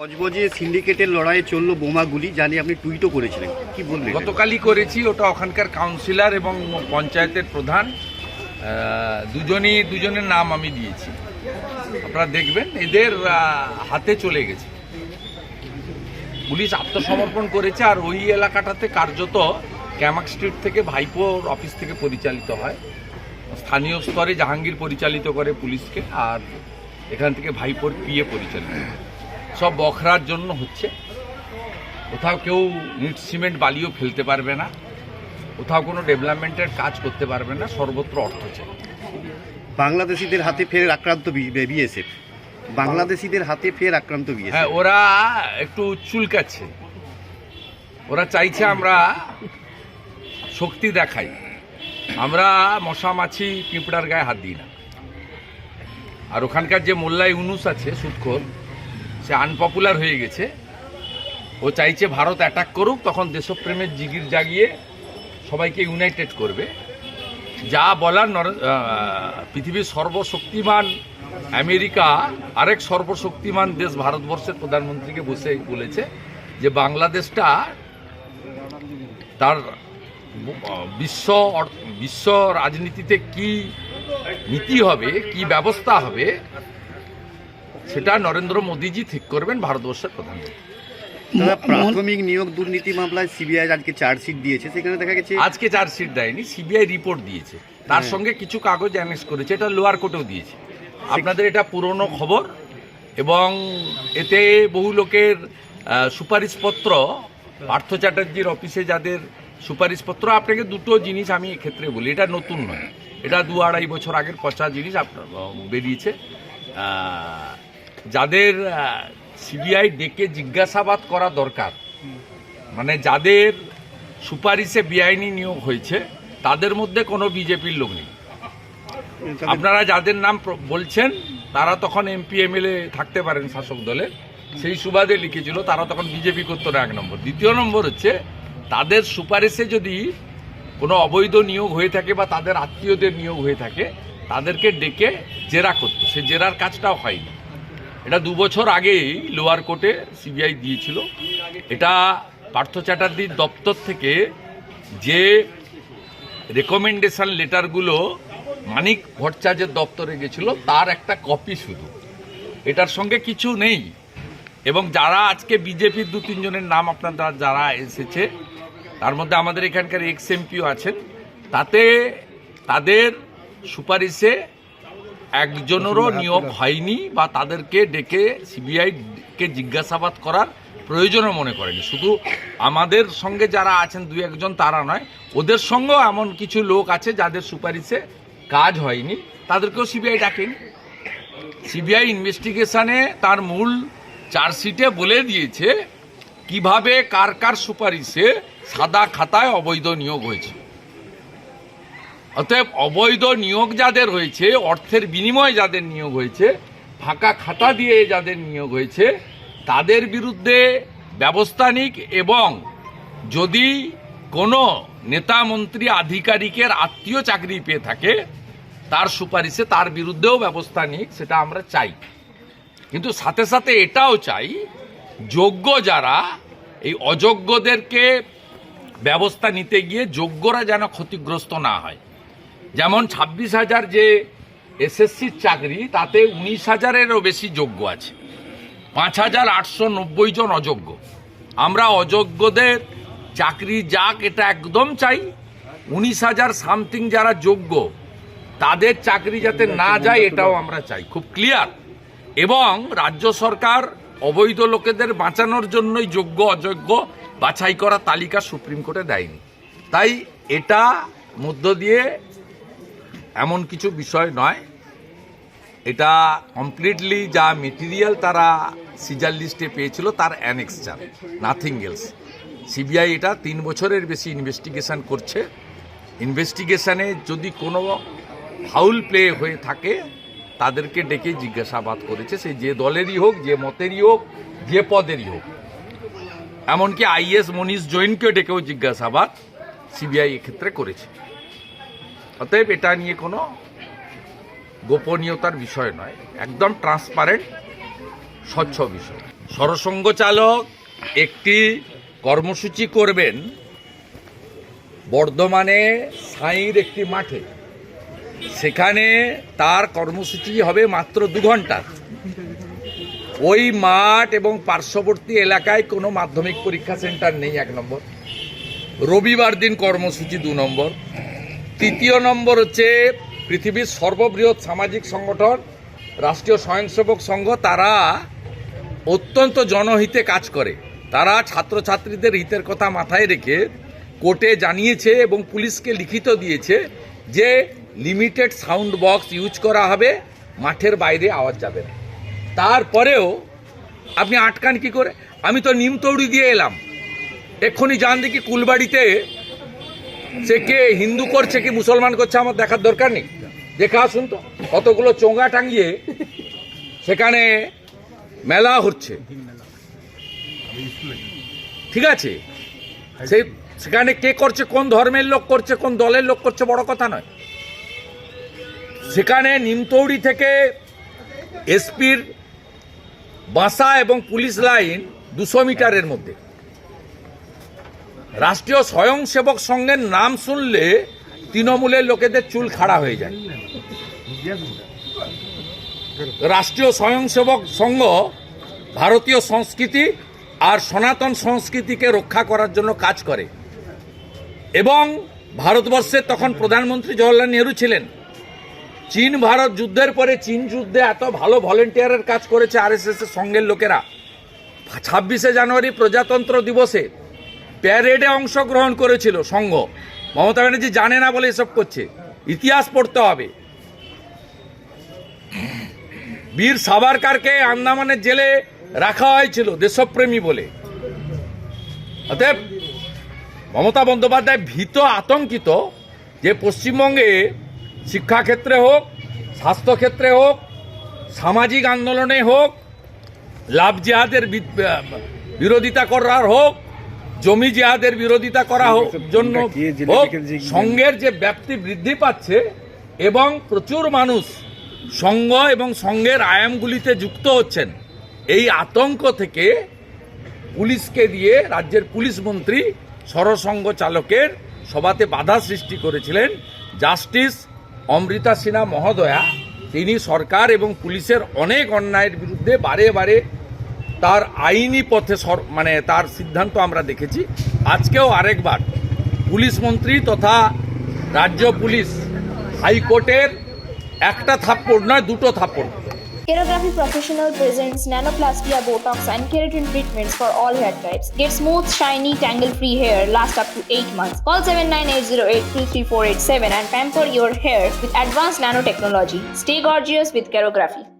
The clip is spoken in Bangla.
বজবজে সিন্ডিকেটের লড়াইয়ে চলল বোমাগুলি জানি আপনি টুইটও করেছিলেন। কি বললেন গতকালই করেছি, ওটা ওখানকার কাউন্সিলর এবং পঞ্চায়েতের প্রধান দুজনই, দুজনের নাম আমি দিয়েছি। আপনারা দেখবেন, এদের হাতে চলে গেছে। পুলিশ আত্মসমর্পণ করেছে, আর ওই এলাকাটাতে কার্যত ক্যামাক স্ট্রিট থেকে ভাইপোর অফিস থেকে পরিচালিত হয়। স্থানীয় স্তরে জাহাঙ্গীর পরিচালিত করে পুলিশকে, আর এখান থেকে ভাইপোর পিএ পরিচালিত। সব বখরার জন্য হচ্ছে। কোথাও কেউ ইট সিমেন্ট বালিও ফেলতে পারবে না। কোথাও কোনো ডেভেলপমেন্টের কাজ করতে পারবে না সর্বত্র অর্থ চাই। বাংলাদেশিদের হাতে ফের আক্রান্ত বিএসএফ। বাংলাদেশিদের হাতে ফের আক্রান্ত বিএসএফ। হ্যাঁ ওরা একটু চুলকাচ্ছে। ওরা চাইছে আমরা শক্তি দেখাই। আমরা মশা মাছি পিঁপড়ার গায়ে হাত দিই না। আর ওখানকার যে মোল্লা ইউনুস আছে সুৎখোর সে আনপপুলার হয়ে গেছে, ও চাইছে ভারত অ্যাটাক করুক, তখন দেশপ্রেমের জিগির জাগিয়ে সবাইকে ইউনাইটেড করবে। যা বলার পৃথিবীর সর্বশক্তিমান আমেরিকা, আরেক সর্বশক্তিমান দেশ ভারতবর্ষের প্রধানমন্ত্রীকে বসে বলেছে যে বাংলাদেশটা তার বিশ্ব বিশ্ব রাজনীতিতে কি নীতি হবে, কি ব্যবস্থা হবে সেটা নরেন্দ্র মোদীজি ঠিক করবেন ভারতবর্ষের প্রধানমন্ত্রী। তারা প্রাথমিক নিয়োগ দুর্নীতি মামলায় সিবিআই আজকে চার্জশিট দিয়েছে সেখানে দেখা গেছে আজকে চার্জশিট দেয়নি সিবিআই রিপোর্ট দিয়েছে। তার সঙ্গে কিছু কাগজ অ্যানেক্স করেছে এটা লোয়ার কোর্টেও দিয়েছে। আপনাদের এটা পুরনো খবর এবং এতে বহু লোকের সুপারিশপত্র পার্থ চ্যাটার্জির অফিসে যাদের সুপারিশপত্র আপনাকে দুটো জিনিস আমি এক্ষেত্রে বলি এটা নতুন নয়। এটা দু আড়াই বছর আগের পচা জিনিস আপনার বেরিয়েছে। যাদের সিবিআই ডেকে জিজ্ঞাসাবাদ করা দরকার মানে যাদের সুপারিশে বেআইনি নিয়োগ হয়েছে, তাদের মধ্যে কোনো বিজেপির লোক নেই। আপনারা যাদের নাম বলছেন, তারা তখন এমপি, এমএলএ থাকতে পারেন শাসক দলে সেই সুবাদে লিখেছিল, তারা তখন বিজেপি করতো না এক নম্বর। দ্বিতীয় নম্বর হচ্ছে, তাদের সুপারিশে যদি কোনো অবৈধ নিয়োগ হয়ে থাকে বা তাদের আত্মীয়দের নিয়োগ হয়ে থাকে, তাদেরকে ডেকে জেরা করতো। সে জেরার কাজটাও হয়নি। এটা দু বছর আগেই লোয়ার কোর্টে সিবিআই দিয়েছিল। এটা পার্থ চ্যাটার্জির দপ্তর থেকে যে রেকমেন্ডেশন লেটারগুলো মানিক ভট্টাচার্যের দপ্তরে গেছিল, তার একটা কপি শুধু। এটার সঙ্গে কিছু নেই। এবং যারা আজকে বিজেপির দু তিনজনের নাম আপনারা যারা এসেছে, তার মধ্যে আমাদের এখানকার এক্স এমপিও আছেন, তাতে তাদের সুপারিশে একজনেরও নিয়োগ হয়নি বা তাদেরকে ডেকে সিবিআই কে জিজ্ঞাসাবাদ করার প্রয়োজনও মনে করেনি। শুধু আমাদের সঙ্গে যারা আছেন দু একজন তারা নয় ওদের সঙ্গেও এমন কিছু লোক আছে যাদের সুপারিশে কাজ হয়নি। তাদেরকেও সিবিআই ডাকেনি। সিবিআই ইনভেস্টিগেশনে তার মূল চার্জশিটে বলে দিয়েছে কীভাবে কার কার সুপারিশে সাদা খাতায় অবৈধ নিয়োগ হয়েছে। অতএব অবৈধ নিয়োগ যাদের হয়েছে, অর্থের বিনিময়ে যাদের নিয়োগ হয়েছে, ফাঁকা খাতা দিয়ে যাদের নিয়োগ হয়েছে, তাদের বিরুদ্ধে ব্যবস্থা নিক এবং যদি কোনো নেতা মন্ত্রী আধিকারিকের আত্মীয় চাকরি পেয়ে থাকে, তার সুপারিশে তার বিরুদ্ধেও ব্যবস্থা নিক, সেটা আমরা চাই। কিন্তু সাথে সাথে এটাও চাই, যোগ্য যারা এই অযোগ্যদেরকে ব্যবস্থা নিতে গিয়ে যোগ্যরা যেন ক্ষতিগ্রস্ত না হয়। যেমন ছাব্বিশ হাজার যে এসএসসির চাকরি, তাতে উনিশ হাজারেরও বেশি যোগ্য আছে। পাঁচ হাজার আটশো নব্বই জন অযোগ্য। আমরা অযোগ্যদের চাকরি যাক, এটা একদম চাই। উনিশ হাজার সামথিং যারা যোগ্য, তাদের চাকরি যাতে না যায়, এটাও আমরা চাই। খুব ক্লিয়ার। এবং রাজ্য সরকার অবৈধ লোকেদের বাঁচানোর জন্যই যোগ্য, অযোগ্য বাছাই করা তালিকা সুপ্রিম কোর্টে দেয়নি। তাই এটা মধ্য দিয়ে এমন কিছু বিষয় নয়। এটা কমপ্লিটলি যা মেটেরিয়াল তারা সিজার লিস্টে পেয়েছিল, তার অ্যানেক্সচার নাথিং এলস সিবিআই এটা তিন বছরের বেশি ইনভেস্টিগেশন করছে। ইনভেস্টিগেশনে যদি কোনো ফাউল প্লে হয়ে থাকে, তাদেরকে ডেকে জিজ্ঞাসাবাদ করেছে, সে যে দলেরই হোক, যে মতেরই হোক, যে পদেরই হোক। এমনকি আইএস মনীষ জৈনকেও ডেকেও জিজ্ঞাসাবাদ সিবিআই এক্ষেত্রে করেছে। অতএব এটা নিয়ে কোনো গোপনীয়তার বিষয় নয়, একদম ট্রান্সপারেন্ট, স্বচ্ছ বিষয়। সরসঙ্গ চালক একটি কর্মসূচি করবেন বর্ধমানে সাঁইর একটি মাঠে। সেখানে তার কর্মসূচি হবে মাত্র দু ঘণ্টা। ওই মাঠ এবং পার্শ্ববর্তী এলাকায় কোনো মাধ্যমিক পরীক্ষা সেন্টার নেই এক নম্বর। রবিবার দিন কর্মসূচি দু নম্বর। তৃতীয় নম্বর হচ্ছে পৃথিবীর সর্ববৃহৎ সামাজিক সংগঠন, রাষ্ট্রীয় স্বয়ংসেবক সংঘ, তারা অত্যন্ত জনহিতে কাজ করে। তারা ছাত্রছাত্রীদের হিতের কথা মাথায় রেখে কোর্টে জানিয়েছে এবং পুলিশকে লিখিত দিয়েছে যে লিমিটেড সাউন্ড বক্স ইউজ করা হবে, মাঠের বাইরে আওয়াজ যাবে না। তারপরেও আপনি আটকান কি করে? আমি তো নিমতৌড়ি দিয়ে এলাম। এক্ষুনি যান দেখি কুলবাড়িতে সে কে হিন্দু করছে কি মুসলমান করছে আমার দেখার দরকার নেই? দেখে আসুন তো, কতগুলো চোঙা টাঙিয়ে সেখানে মেলা হচ্ছে। ঠিক আছে? সেই সেখানে কে করছে, কোন ধর্মের লোক করছে, কোন দলের লোক করছে, বড় কথা নয়। সেখানে নিমতৌড়ি থেকে এসপির বাসা এবং পুলিশ লাইন দুশো মিটারের মধ্যে। রাষ্ট্রীয় স্বয়ংসেবক সংঘের নাম শুনলে তৃণমূলের লোকেদের চুল খাড়া হয়ে যায়। রাষ্ট্রীয় স্বয়ংসেবক সংঘ ভারতীয় সংস্কৃতি আর সনাতন সংস্কৃতিকে রক্ষা করার জন্য কাজ করে। এবং ভারতবর্ষের তখন প্রধানমন্ত্রী জওয়াহরলাল নেহরু ছিলেন। চীন ভারত যুদ্ধের পরে চীন যুদ্ধে এত ভালো ভলেন্টিয়ারের কাজ করেছে আরএসএস এর সঙ্গের লোকেরা। ছাব্বিশে জানুয়ারি প্রজাতন্ত্র দিবসে প্যারেডে অংশগ্রহণ করেছিল সংঘ। মমতা ব্যানার্জি জানে না বলে এসব করছে। ইতিহাস পড়তে হবে। বীর সাভারকারকে আন্দামানের জেলে রাখা হয়েছিল দেশপ্রেমী বলে। অতএব মমতা বন্দ্যোপাধ্যায় ভীত, আতঙ্কিত যে পশ্চিমবঙ্গে শিক্ষাক্ষেত্রে হোক, স্বাস্থ্যক্ষেত্রে হোক, সামাজিক আন্দোলনে হোক, লাভ জিহাদের বিরোধিতা করার হোক জমি জিহাদের বিরোধিতা করা হোক জন্য সংঘের যে ব্যাপ্তি বৃদ্ধি পাচ্ছে এবং প্রচুর মানুষ সংঘ এবং সংঘের আয়ামগুলিতে যুক্ত হচ্ছেন এই আতঙ্ক থেকে পুলিশকে দিয়ে রাজ্যের পুলিশ মন্ত্রী সরসংঘ চালকের সভাতে বাধা সৃষ্টি করেছিলেন জাস্টিস অমৃতা সিনহা মহোদয়া। তিনি সরকার এবং পুলিশের অনেক অন্যায়ের বিরুদ্ধে বারে বারে তার আইনি পথে মানে তার সিদ্ধান্ত আমরা দেখেছি আজকেও আরেকবার পুলিশ মন্ত্রী তথা রাজ্য পুলিশ হাইকোর্টের একটা থাপ্পড় নয় দুটো থাপ্পড় Kerography Professional presents Nanoplastia Botox and Keratin treatments for all hair types. Get smooth, shiny, tangle-free hair last up to 8 months. Call 79808 and pamper your hair with advanced nanotechnology. Stay gorgeous with Kerography.